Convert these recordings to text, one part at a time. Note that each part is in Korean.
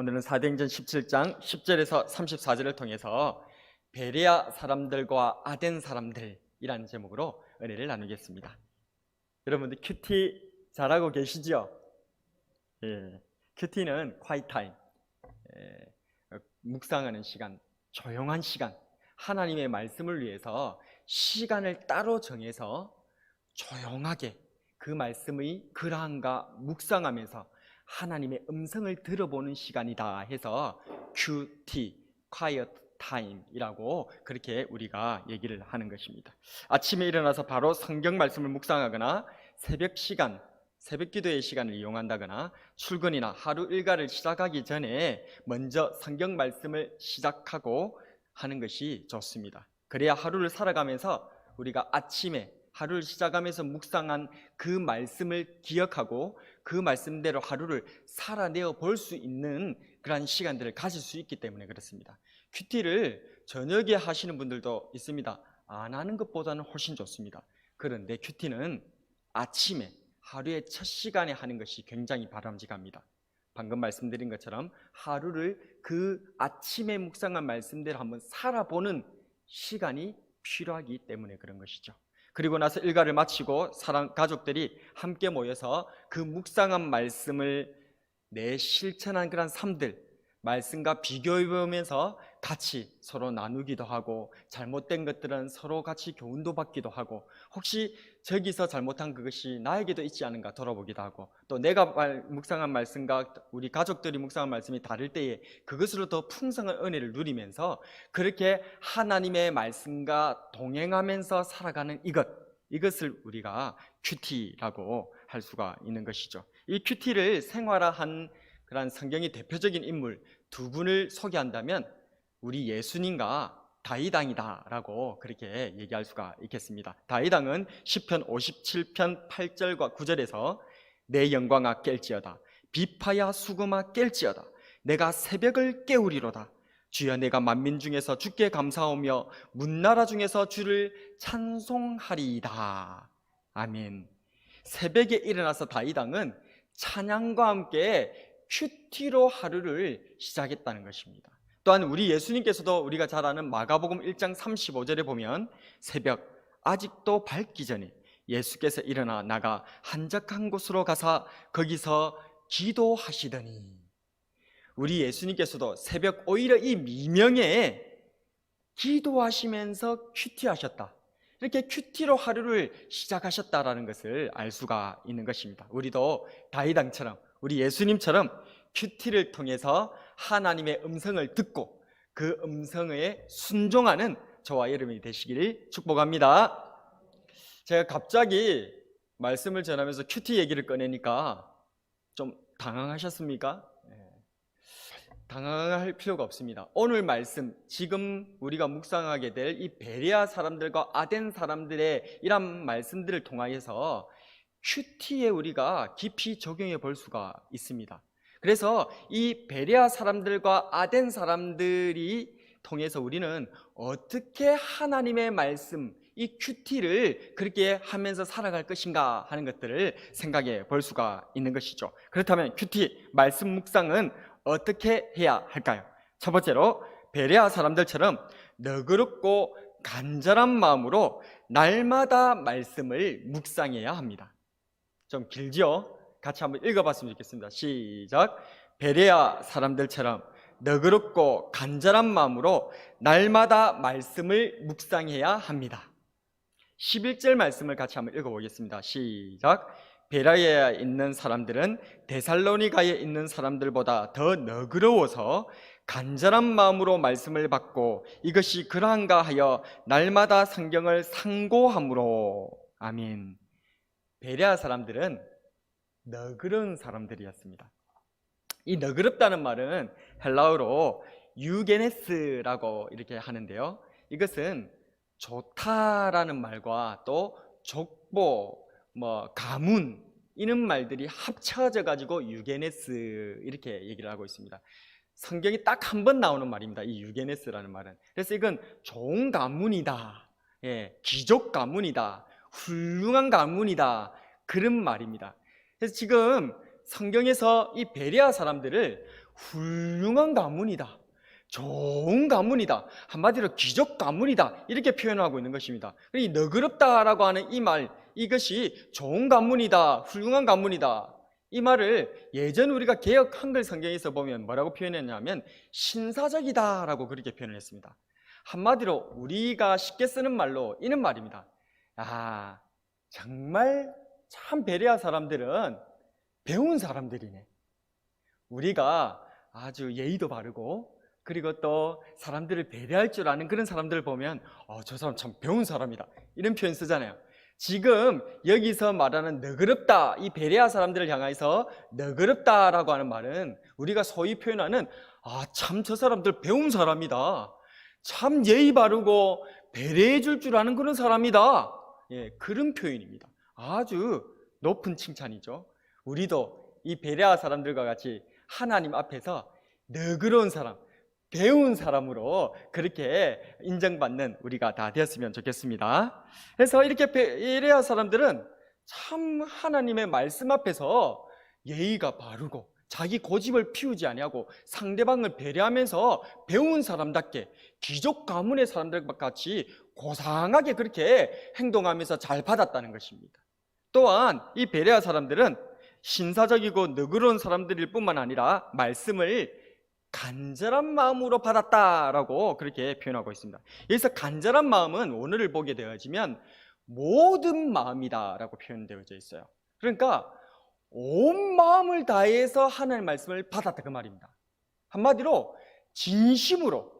오늘은 사도행전 17장 10절에서 34절을 통해서 베레아 사람들과 아덴 사람들이라는 제목으로 은혜를 나누겠습니다. 여러분들 큐티 잘하고 계시죠? 예, 큐티는 quiet time, 예, 묵상하는 시간, 조용한 시간, 하나님의 말씀을 위해서 시간을 따로 정해서 조용하게 그 말씀의 글한가 묵상하면서 하나님의 음성을 들어보는 시간이다 해서 QT, Quiet Time이라고 그렇게 우리가 얘기를 하는 것입니다. 아침에 일어나서 바로 성경 말씀을 묵상하거나 새벽 시간, 새벽 기도의 시간을 이용한다거나 출근이나 하루 일과를 시작하기 전에 먼저 성경 말씀을 시작하고 하는 것이 좋습니다. 그래야 하루를 살아가면서 우리가 아침에 하루를 시작하면서 묵상한 그 말씀을 기억하고 그 말씀대로 하루를 살아내어 볼 수 있는 그러한 시간들을 가질 수 있기 때문에 그렇습니다. 큐티를 저녁에 하시는 분들도 있습니다. 안 하는 것보다는 훨씬 좋습니다. 그런데 큐티는 아침에 하루의 첫 시간에 하는 것이 굉장히 바람직합니다. 방금 말씀드린 것처럼 하루를 그 아침에 묵상한 말씀대로 한번 살아보는 시간이 필요하기 때문에 그런 것이죠. 그리고 나서 일과를 마치고 사람 가족들이 함께 모여서 그 묵상한 말씀을 내 실천한 그런 삶들 말씀과 비교해 보면서 같이 서로 나누기도 하고 잘못된 것들은 서로 같이 교훈도 받기도 하고 혹시 저기서 잘못한 그것이 나에게도 있지 않은가 돌아보기도 하고 또 내가 말, 묵상한 말씀과 우리 가족들이 묵상한 말씀이 다를 때에 그것으로 더 풍성한 은혜를 누리면서 그렇게 하나님의 말씀과 동행하면서 살아가는 이것 이것을 우리가 큐티라고 할 수가 있는 것이죠. 이 큐티를 생활화한 그런 성경의 대표적인 인물 두 분을 소개한다면 우리 예수님과 다이당이다라고 그렇게 얘기할 수가 있겠습니다. 다이당은 시편 57편 8절과 9절에서 내 영광아 깰지어다 비파야 수금아 깰지어다 내가 새벽을 깨우리로다 주여 내가 만민 중에서 주께 감사하며 문나라 중에서 주를 찬송하리이다. 아멘. 새벽에 일어나서 다이당은 찬양과 함께 큐티로 하루를 시작했다는 것입니다. 또한 우리 예수님께서도 우리가 잘 아는 마가복음 1장 35절에 보면 새벽 아직도 밝기 전에 예수께서 일어나 나가 한적한 곳으로 가사 거기서 기도하시더니 우리 예수님께서도 새벽 오히려 이 미명에 기도하시면서 큐티하셨다. 이렇게 큐티로 하루를 시작하셨다라는 것을 알 수가 있는 것입니다. 우리도 다이당처럼 우리 예수님처럼 큐티를 통해서 하나님의 음성을 듣고 그 음성에 순종하는 저와 여러분이 되시기를 축복합니다. 제가 갑자기 말씀을 전하면서 큐티 얘기를 꺼내니까 좀 당황하셨습니까? 네. 당황할 필요가 없습니다. 오늘 말씀, 지금 우리가 묵상하게 될 이 베레아 사람들과 아덴 사람들의 이런 말씀들을 통하여서 큐티에 우리가 깊이 적용해 볼 수가 있습니다. 그래서 이 베레아 사람들과 아덴 사람들이 통해서 우리는 어떻게 하나님의 말씀, 이 큐티를 그렇게 하면서 살아갈 것인가 하는 것들을 생각해 볼 수가 있는 것이죠. 그렇다면 큐티, 말씀 묵상은 어떻게 해야 할까요? 첫 번째로 베레아 사람들처럼 너그럽고 간절한 마음으로 날마다 말씀을 묵상해야 합니다. 좀 길지요? 같이 한번 읽어봤으면 좋겠습니다. 시작. 베레아 사람들처럼 너그럽고 간절한 마음으로 날마다 말씀을 묵상해야 합니다. 11절 말씀을 같이 한번 읽어보겠습니다. 시작. 베라에 있는 사람들은 데살로니가에 있는 사람들보다 더 너그러워서 간절한 마음으로 말씀을 받고 이것이 그러한가 하여 날마다 성경을 상고함으로 아멘. 베레아 사람들은 너그러운 사람들이었습니다. 이 너그럽다는 말은 헬라어로 유게네스라고 이렇게 하는데요. 이것은 좋다라는 말과 또 족보, 뭐 가문 이런 말들이 합쳐져 가지고 유게네스 이렇게 얘기를 하고 있습니다. 성경이 딱 한 번 나오는 말입니다. 이 유게네스라는 말은. 그래서 이건 좋은 가문이다. 예, 귀족 가문이다. 훌륭한 가문이다. 그런 말입니다. 그래서 지금 성경에서 이 베레아 사람들을 훌륭한 가문이다. 좋은 가문이다. 한마디로 귀족 가문이다. 이렇게 표현하고 있는 것입니다. 이 너그럽다라고 하는 이 말, 이것이 좋은 가문이다. 훌륭한 가문이다. 이 말을 예전 우리가 개혁 한글 성경에서 보면 뭐라고 표현했냐면 신사적이다라고 그렇게 표현을 했습니다. 한마디로 우리가 쉽게 쓰는 말로 이런 말입니다. 아, 정말 참 베레아 사람들은 배운 사람들이네. 우리가 아주 예의도 바르고 그리고 또 사람들을 배려할 줄 아는 그런 사람들을 보면 어, 저 사람 참 배운 사람이다. 이런 표현 쓰잖아요. 지금 여기서 말하는 너그럽다, 이 베레아 사람들을 향해서 너그럽다라고 하는 말은 우리가 소위 표현하는 아, 참 저 사람들 배운 사람이다. 참 예의 바르고 배려해 줄 줄 아는 그런 사람이다. 예, 그런 표현입니다. 아주 높은 칭찬이죠. 우리도 이 베레아 사람들과 같이 하나님 앞에서 너그러운 사람, 배운 사람으로 그렇게 인정받는 우리가 다 되었으면 좋겠습니다. 그래서 이렇게 베레아 사람들은 참 하나님의 말씀 앞에서 예의가 바르고 자기 고집을 피우지 아니하고 상대방을 배려하면서 배운 사람답게 귀족 가문의 사람들과 같이 고상하게 그렇게 행동하면서 잘 받았다는 것입니다. 또한 이 베레아 사람들은 신사적이고 너그러운 사람들일 뿐만 아니라 말씀을 간절한 마음으로 받았다라고 그렇게 표현하고 있습니다. 여기서 간절한 마음은 오늘을 보게 되어지면 모든 마음이다라고 표현되어져 있어요. 그러니까 온 마음을 다해서 하나님의 말씀을 받았다 그 말입니다. 한마디로 진심으로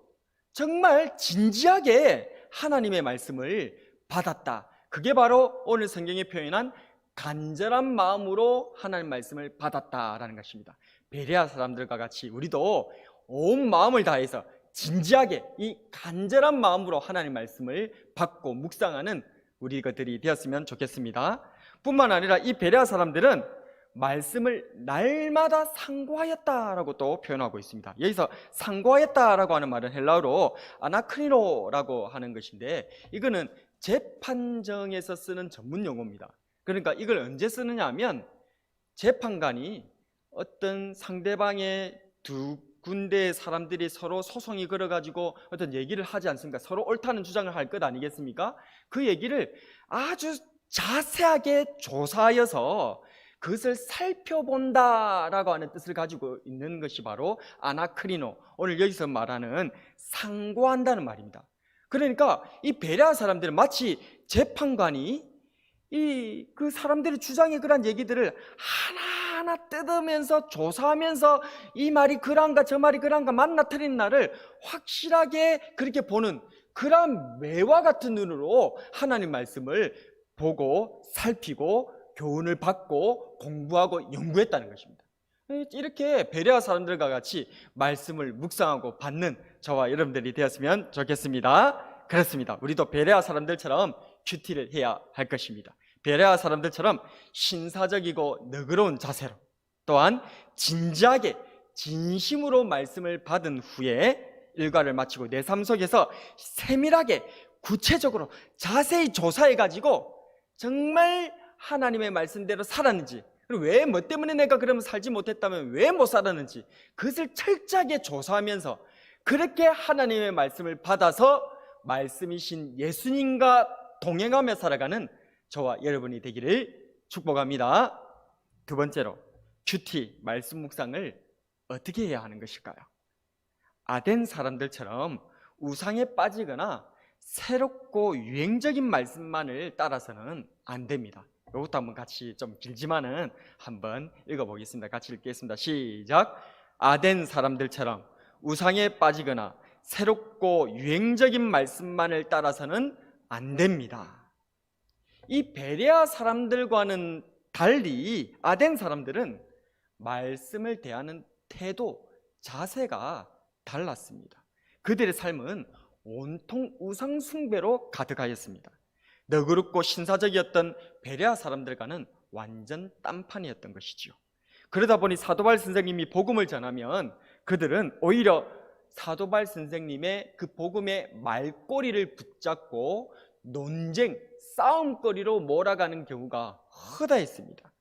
정말 진지하게 하나님의 말씀을 받았다. 그게 바로 오늘 성경에 표현한 간절한 마음으로 하나님 말씀을 받았다라는 것입니다. 베레아 사람들과 같이 우리도 온 마음을 다해서 진지하게 이 간절한 마음으로 하나님 말씀을 받고 묵상하는 우리 것들이 되었으면 좋겠습니다. 뿐만 아니라 이 베레아 사람들은 말씀을 날마다 상고하였다라고 또 표현하고 있습니다. 여기서 상고하였다라고 하는 말은 헬라어로 아나크리노라고 하는 것인데 이거는 재판정에서 쓰는 전문 용어입니다. 그러니까 이걸 언제 쓰느냐 하면 재판관이 어떤 상대방의 두 군데의 사람들이 서로 소송이 걸어가지고 어떤 얘기를 하지 않습니까? 서로 옳다는 주장을 할 것 아니겠습니까? 그 얘기를 아주 자세하게 조사하여서 그것을 살펴본다라고 하는 뜻을 가지고 있는 것이 바로 아나크리노. 오늘 여기서 말하는 상고한다는 말입니다. 그러니까 이 베레아 사람들은 마치 재판관이 이 그 사람들의 주장의 그런 얘기들을 하나하나 뜯으면서 조사하면서 이 말이 그란가 저 말이 그란가 맞나 틀린 날을 확실하게 그렇게 보는 그런 매와 같은 눈으로 하나님 말씀을 보고 살피고 교훈을 받고 공부하고 연구했다는 것입니다. 이렇게 베레아 사람들과 같이 말씀을 묵상하고 받는 저와 여러분들이 되었으면 좋겠습니다. 그렇습니다. 우리도 베레아 사람들처럼 큐티를 해야 할 것입니다. 베레아 사람들처럼 신사적이고 너그러운 자세로 또한 진지하게 진심으로 말씀을 받은 후에 일과를 마치고 내 삶 속에서 세밀하게 구체적으로 자세히 조사해 가지고 정말 하나님의 말씀대로 살았는지 그리고 왜 뭐 때문에 내가 그러면 살지 못했다면 왜 못 살았는지 그것을 철저하게 조사하면서 그렇게 하나님의 말씀을 받아서 말씀이신 예수님과 동행하며 살아가는 저와 여러분이 되기를 축복합니다. 두 번째로 큐티 말씀 묵상을 어떻게 해야 하는 것일까요? 아덴 사람들처럼 우상에 빠지거나 새롭고 유행적인 말씀만을 따라서는 안 됩니다. 이것도 한번 같이 좀 길지만은 한번 읽어보겠습니다. 같이 읽겠습니다. 시작. 아덴 사람들처럼 우상에 빠지거나 새롭고 유행적인 말씀만을 따라서는 안 됩니다. 이 베레아 사람들과는 달리 아덴 사람들은 말씀을 대하는 태도, 자세가 달랐습니다. 그들의 삶은 온통 우상 숭배로 가득하였습니다. 너그럽고 신사적이었던 베레아 사람들과는 완전 딴판이었던 것이지요. 그러다 보니 사도발 선생님이 복음을 전하면 그들은 오히려 사도발 선생님의 그 복음의 말꼬리를 붙잡고 논쟁, 싸움거리로 몰아가는 경우가 허다했습니다.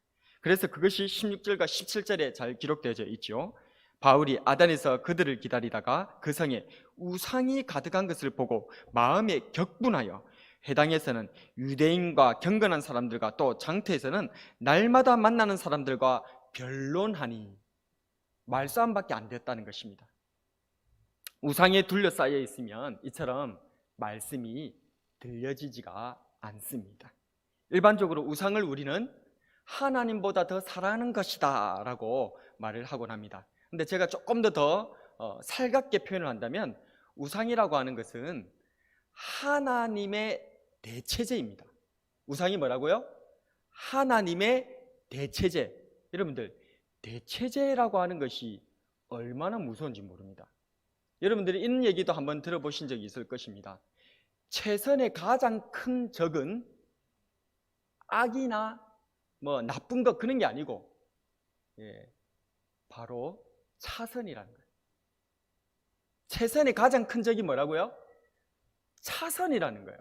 그래서 그것이 16절과 17절에 잘 기록되어 있죠. 바울이 아단에서 그들을 기다리다가 그 성에 우상이 가득한 것을 보고 마음에 격분하여 회당에서는 유대인과 경건한 사람들과 또 장터에서는 날마다 만나는 사람들과 변론하니 말싸움밖에 안 됐다는 것입니다. 우상에 둘러싸여 있으면 이처럼 말씀이 들려지지가 않습니다. 일반적으로 우상을 우리는 하나님보다 더 사랑하는 것이다 라고 말을 하곤 합니다. 근데 제가 조금 더더 어, 살갑게 표현을 한다면 우상이라고 하는 것은 하나님의 대체제입니다. 우상이 뭐라고요? 하나님의 대체제. 여러분들, 대체제라고 하는 것이 얼마나 무서운지 모릅니다. 여러분들이 이런 얘기도 한번 들어보신 적이 있을 것입니다. 최선의 가장 큰 적은 악이나 뭐 나쁜 것 그런 게 아니고 예, 바로 차선이라는 거예요. 최선의 가장 큰 적이 뭐라고요? 차선이라는 거예요.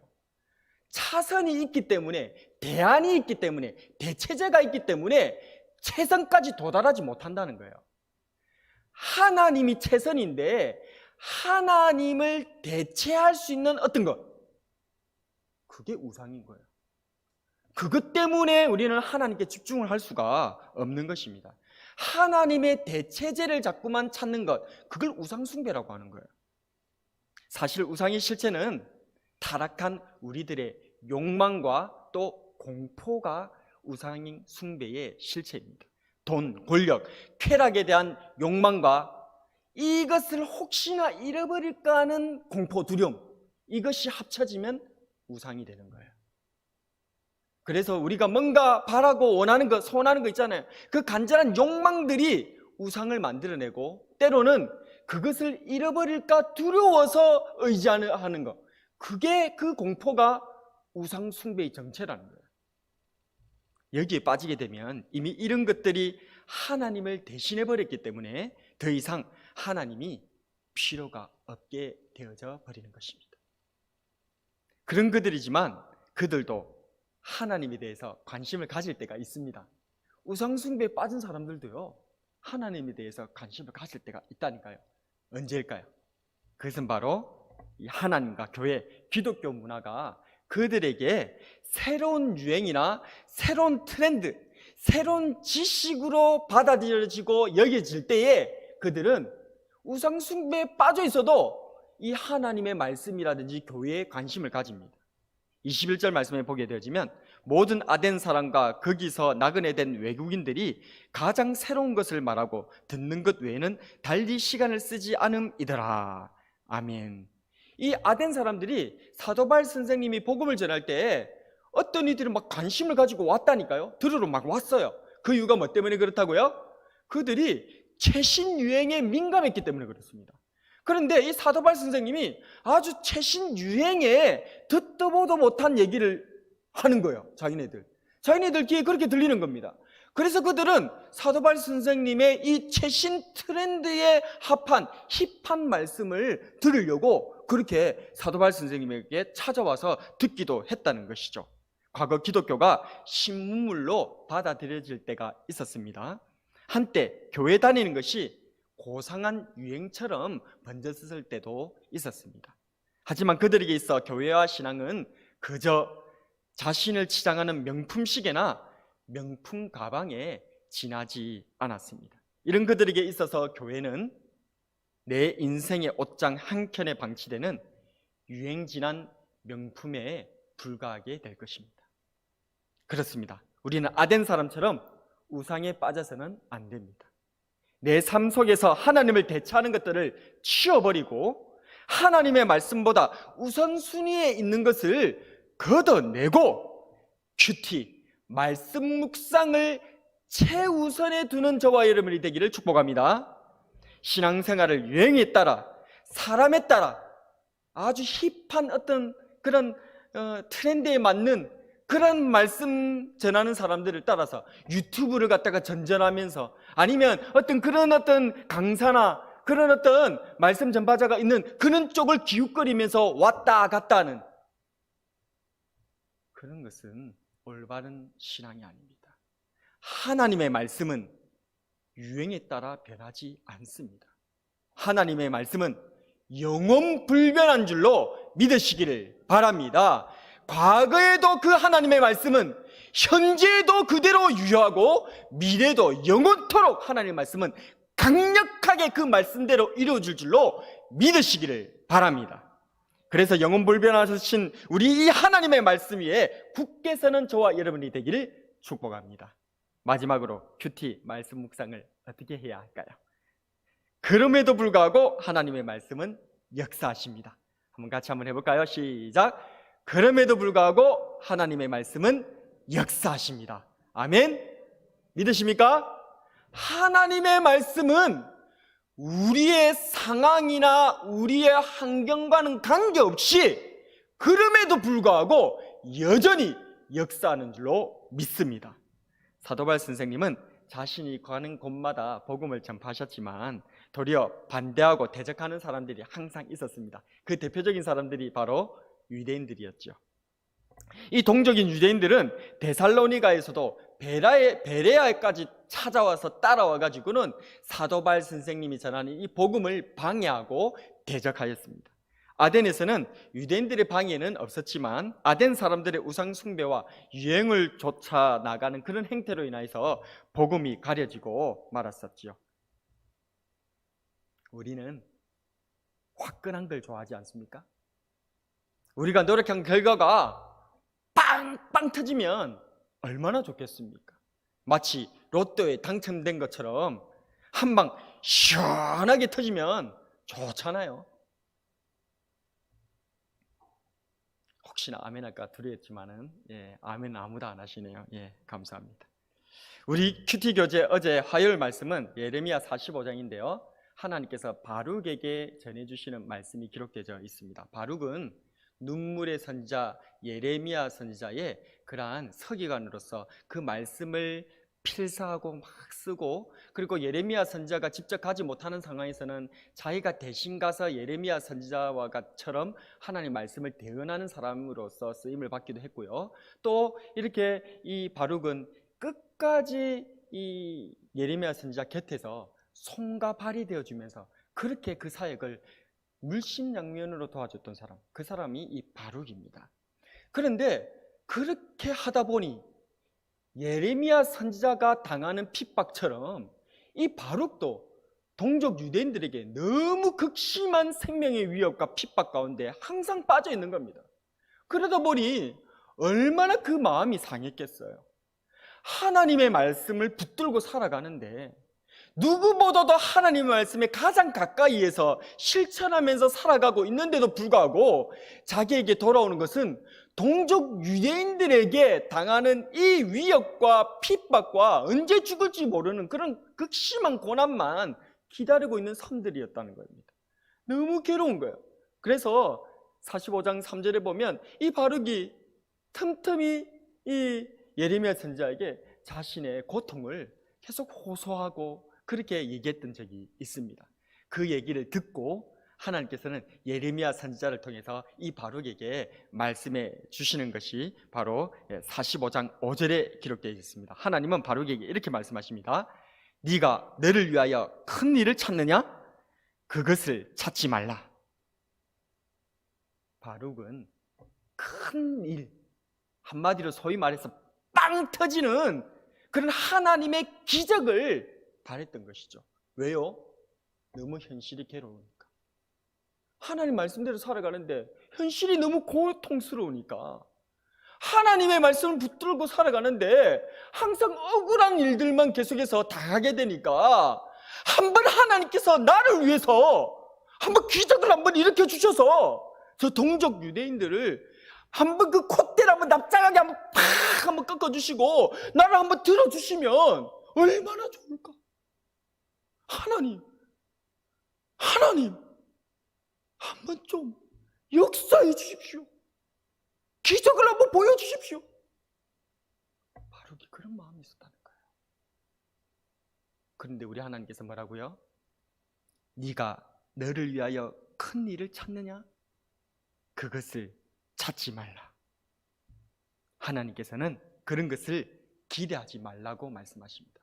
차선이 있기 때문에 대안이 있기 때문에 대체제가 있기 때문에 최선까지 도달하지 못한다는 거예요. 하나님이 최선인데 하나님을 대체할 수 있는 어떤 것 그게 우상인 거예요. 그것 때문에 우리는 하나님께 집중을 할 수가 없는 것입니다. 하나님의 대체제를 자꾸만 찾는 것, 그걸 우상숭배라고 하는 거예요. 사실 우상의 실체는 타락한 우리들의 욕망과 또 공포가 우상 숭배의 실체입니다. 돈, 권력, 쾌락에 대한 욕망과 이것을 혹시나 잃어버릴까 하는 공포, 두려움, 이것이 합쳐지면 우상이 되는 거예요. 그래서 우리가 뭔가 바라고 원하는 것, 소원하는 거 있잖아요. 그 간절한 욕망들이 우상을 만들어내고 때로는 그것을 잃어버릴까 두려워서 의지하는 것. 그게 그 공포가 우상 숭배의 정체라는 거예요. 여기에 빠지게 되면 이미 이런 것들이 하나님을 대신해 버렸기 때문에 더 이상 하나님이 필요가 없게 되어져 버리는 것입니다. 그런 그들이지만 그들도 하나님에 대해서 관심을 가질 때가 있습니다. 우상숭배에 빠진 사람들도요, 하나님에 대해서 관심을 가질 때가 있다니까요. 언제일까요? 그것은 바로 이 하나님과 교회, 기독교 문화가 그들에게 새로운 유행이나 새로운 트렌드, 새로운 지식으로 받아들여지고 여겨질 때에 그들은 우상숭배에 빠져 있어도 이 하나님의 말씀이라든지 교회에 관심을 가집니다. 21절 말씀에 보게 되어지면 모든 아덴 사람과 거기서 나그네 된 외국인들이 가장 새로운 것을 말하고 듣는 것 외에는 달리 시간을 쓰지 않음이더라. 아멘. 이 아덴 사람들이 사도발 선생님이 복음을 전할 때 어떤 이들이 막 관심을 가지고 왔다니까요. 들으러 막 왔어요. 그 이유가 뭐 때문에 그렇다고요? 그들이 최신 유행에 민감했기 때문에 그렇습니다. 그런데 이 사도발 선생님이 아주 최신 유행에 듣도 보도 못한 얘기를 하는 거예요. 자기네들. 자기네들 귀에 그렇게 들리는 겁니다. 그래서 그들은 사도발 선생님의 이 최신 트렌드에 합한 힙한 말씀을 들으려고 그렇게 사도발 선생님에게 찾아와서 듣기도 했다는 것이죠. 과거 기독교가 신문물로 받아들여질 때가 있었습니다. 한때 교회 다니는 것이 고상한 유행처럼 번졌을 때도 있었습니다. 하지만 그들에게 있어 교회와 신앙은 그저 자신을 치장하는 명품 시계나 명품 가방에 지나지 않았습니다. 이런 그들에게 있어서 교회는 내 인생의 옷장 한 켠에 방치되는 유행 지난 명품에 불과하게 될 것입니다. 그렇습니다. 우리는 아덴 사람처럼 우상에 빠져서는 안 됩니다. 내 삶 속에서 하나님을 대체하는 것들을 치워버리고 하나님의 말씀보다 우선순위에 있는 것을 걷어내고 큐티, 말씀 묵상을 최우선에 두는 저와 여러분이 되기를 축복합니다. 신앙생활을 유행에 따라 사람에 따라 아주 힙한 어떤 그런 어, 트렌드에 맞는 그런 말씀 전하는 사람들을 따라서 유튜브를 갖다가 전전하면서 아니면 어떤 그런 어떤 강사나 그런 어떤 말씀 전파자가 있는 그런 쪽을 기웃거리면서 왔다 갔다 하는 그런 것은 올바른 신앙이 아닙니다. 하나님의 말씀은 유행에 따라 변하지 않습니다. 하나님의 말씀은 영원 불변한 줄로 믿으시기를 바랍니다. 과거에도 그 하나님의 말씀은 현재에도 그대로 유효하고 미래도 영원토록 하나님의 말씀은 강력하게 그 말씀대로 이루어질 줄로 믿으시기를 바랍니다. 그래서 영원 불변하신 우리 이 하나님의 말씀 위에 굳게 서는 저와 여러분이 되기를 축복합니다. 마지막으로 큐티 말씀 묵상을 어떻게 해야 할까요? 그럼에도 불구하고 하나님의 말씀은 역사하십니다. 한번 같이 한번 해볼까요? 시작. 그럼에도 불구하고 하나님의 말씀은 역사하십니다. 아멘. 믿으십니까? 하나님의 말씀은 우리의 상황이나 우리의 환경과는 관계없이 그럼에도 불구하고 여전히 역사하는 줄로 믿습니다. 사도발 선생님은 자신이 가는 곳마다 복음을 전파하셨지만 도리어 반대하고 대적하는 사람들이 항상 있었습니다. 그 대표적인 사람들이 바로 유대인들이었죠. 이 동적인 유대인들은 데살로니가에서도 베라에, 베레아에까지 찾아와서 따라와 가지고는 사도발 선생님이 전하는 이 복음을 방해하고 대적하였습니다. 아덴에서는 유대인들의 방해는 없었지만 아덴 사람들의 우상 숭배와 유행을 쫓아 나가는 그런 행태로 인하여서 복음이 가려지고 말았었지요. 우리는 화끈한 걸 좋아하지 않습니까? 우리가 노력한 결과가 빵빵 터지면 얼마나 좋겠습니까? 마치 로또에 당첨된 것처럼 한 방 시원하게 터지면 좋잖아요. 혹시나 아멘 할까 두려웠지만은 예, 아멘 아무도 안 하시네요. 예, 감사합니다. 우리 큐티 교재 어제 화요일 말씀은 예레미야 45장인데요. 하나님께서 바룩에게 전해 주시는 말씀이 기록되어 있습니다. 바룩은 눈물의 선자 예레미야 선지자의 그러한 서기관으로서 그 말씀을 필사하고 막 쓰고 그리고 예레미야 선지자가 직접 가지 못하는 상황에서는 자기가 대신 가서 예레미야 선지자와처럼 하나님 말씀을 대언하는 사람으로서 쓰임을 받기도 했고요. 또 이렇게 이 바룩은 끝까지 이 예레미야 선지자 곁에서 손과 발이 되어 주면서 그렇게 그 사역을 물심양면으로 도와줬던 사람, 그 사람이 이 바룩입니다. 그런데 그렇게 하다 보니 예레미야 선지자가 당하는 핍박처럼 이 바룩도 동족 유대인들에게 너무 극심한 생명의 위협과 핍박 가운데 항상 빠져 있는 겁니다. 그러다 보니 얼마나 그 마음이 상했겠어요. 하나님의 말씀을 붙들고 살아가는데 누구보다도 하나님의 말씀에 가장 가까이에서 실천하면서 살아가고 있는데도 불구하고 자기에게 돌아오는 것은 동족 유대인들에게 당하는 이 위협과 핍박과 언제 죽을지 모르는 그런 극심한 고난만 기다리고 있는 섬들이었다는 겁니다. 너무 괴로운 거예요. 그래서 45장 3절에 보면 이 바룩이 틈틈이 이 예레미야 선지자에게 자신의 고통을 계속 호소하고 그렇게 얘기했던 적이 있습니다. 그 얘기를 듣고 하나님께서는 예레미야 선지자를 통해서 이 바룩에게 말씀해 주시는 것이 바로 45장 5절에 기록되어 있습니다. 하나님은 바룩에게 이렇게 말씀하십니다. 네가 너를 위하여 큰 일을 찾느냐? 그것을 찾지 말라. 바룩은 큰 일, 한마디로 소위 말해서 빵 터지는 그런 하나님의 기적을 바랬던 것이죠. 왜요? 너무 현실이 괴로우니까. 하나님 말씀대로 살아가는데 현실이 너무 고통스러우니까 하나님의 말씀을 붙들고 살아가는데 항상 억울한 일들만 계속해서 당하게 되니까 한 번 하나님께서 나를 위해서 한 번 기적을 한 번 일으켜 주셔서 저 동족 유대인들을 한 번 그 콧대를 한번 납작하게 한번 팍 한번 꺾어 주시고 나를 한번 들어 주시면 얼마나 좋을까? 하나님, 하나님, 한번 좀 역사해 주십시오. 기적을 한번 보여주십시오. 바로 그런 마음이 있었다는 거예요. 그런데 우리 하나님께서 뭐라고요? 네가 너를 위하여 큰 일을 찾느냐? 그것을 찾지 말라. 하나님께서는 그런 것을 기대하지 말라고 말씀하십니다.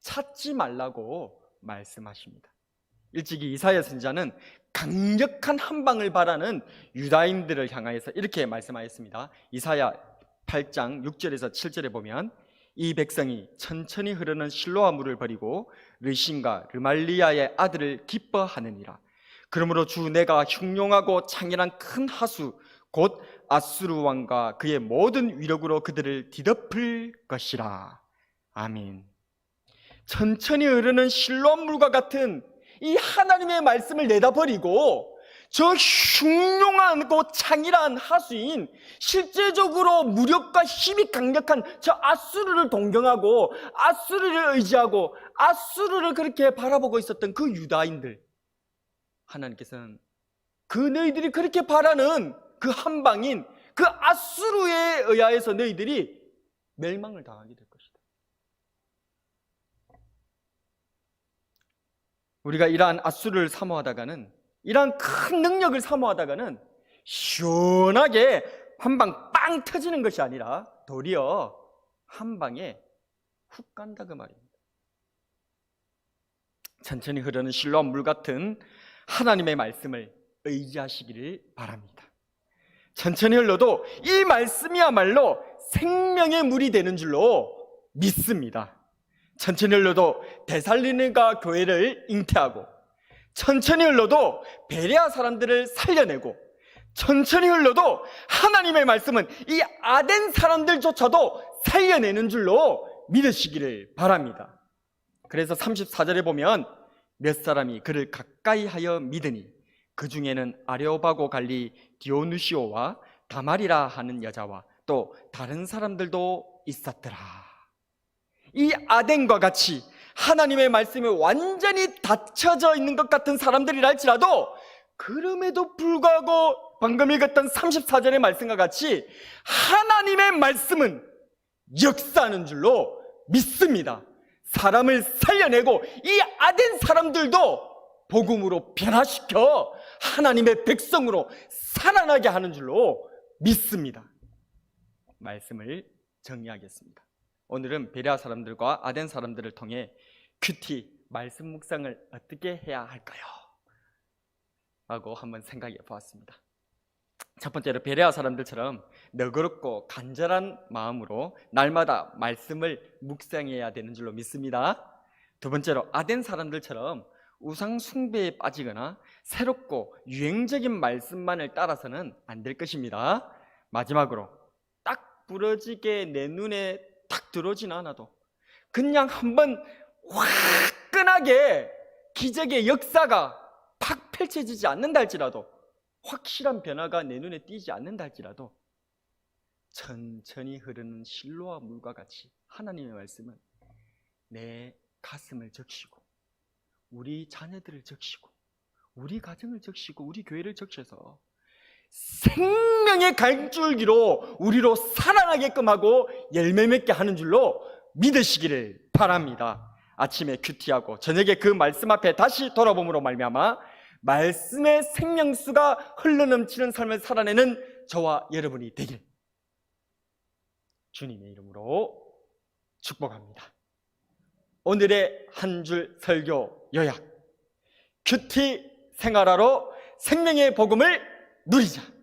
찾지 말라고 말씀하십니다. 일찍이 이사야 선지자는 강력한 한 방을 바라는 유다인들을 향하여서 이렇게 말씀하였습니다. 이사야 8장 6절에서 7절에 보면 이 백성이 천천히 흐르는 실로아 물을 버리고 르신과 르말리아의 아들을 기뻐하느니라. 그러므로 주 내가 흉용하고 창렬한 큰 하수 곧 아수르 왕과 그의 모든 위력으로 그들을 뒤덮을 것이라. 아멘. 천천히 흐르는 실로아 물과 같은 이 하나님의 말씀을 내다버리고 저 흉용하고 창이란 하수인 실제적으로 무력과 힘이 강력한 저 아수르를 동경하고 아수르를 의지하고 아수르를 그렇게 바라보고 있었던 그 유다인들 하나님께서는 그 너희들이 그렇게 바라는 그 한방인 그 아수르에 의하여서 너희들이 멸망을 당하게 될 것이다. 우리가 이러한 아수르를 사모하다가는 이러한 큰 능력을 사모하다가는 시원하게 한 방 빵 터지는 것이 아니라 도리어 한 방에 훅 간다 그 말입니다. 천천히 흐르는 실로와 물 같은 하나님의 말씀을 의지하시기를 바랍니다. 천천히 흘러도 이 말씀이야말로 생명의 물이 되는 줄로 믿습니다. 천천히 흘러도 데살리니가 교회를 잉태하고 천천히 흘러도 베레아 사람들을 살려내고 천천히 흘러도 하나님의 말씀은 이 아덴 사람들조차도 살려내는 줄로 믿으시기를 바랍니다. 그래서 34절에 보면 몇 사람이 그를 가까이 하여 믿으니 그 중에는 아레오바고 갈리 디오누시오와 다말이라 하는 여자와 또 다른 사람들도 있었더라. 이 아덴과 같이 하나님의 말씀에 완전히 닫혀져 있는 것 같은 사람들이라 할지라도 그럼에도 불구하고 방금 읽었던 34절의 말씀과 같이 하나님의 말씀은 역사하는 줄로 믿습니다. 사람을 살려내고 이 아덴 사람들도 복음으로 변화시켜 하나님의 백성으로 살아나게 하는 줄로 믿습니다. 말씀을 정리하겠습니다. 오늘은 베레아 사람들과 아덴 사람들을 통해 큐티 말씀 묵상을 어떻게 해야 할까요? 하고 한번 생각해 보았습니다. 첫 번째로 베레아 사람들처럼 너그럽고 간절한 마음으로 날마다 말씀을 묵상해야 되는 줄로 믿습니다. 두 번째로 아덴 사람들처럼 우상 숭배에 빠지거나 새롭고 유행적인 말씀만을 따라서는 안 될 것입니다. 마지막으로 딱 부러지게 내 눈에 딱 들어오진 않아도 그냥 한번 화끈하게 기적의 역사가 팍 펼쳐지지 않는다 할지라도 확실한 변화가 내 눈에 띄지 않는다 할지라도 천천히 흐르는 실로와 물과 같이 하나님의 말씀은 내 가슴을 적시고 우리 자녀들을 적시고 우리 가정을 적시고 우리 교회를 적셔서 생명의 갈줄기로 우리로 살아나게끔 하고 열매 맺게 하는 줄로 믿으시기를 바랍니다. 아침에 큐티하고 저녁에 그 말씀 앞에 다시 돌아봄으로 말미암아 말씀의 생명수가 흘러넘치는 삶을 살아내는 저와 여러분이 되길 주님의 이름으로 축복합니다. 오늘의 한 줄 설교 요약 큐티 생활하러 생명의 복음을 누리자.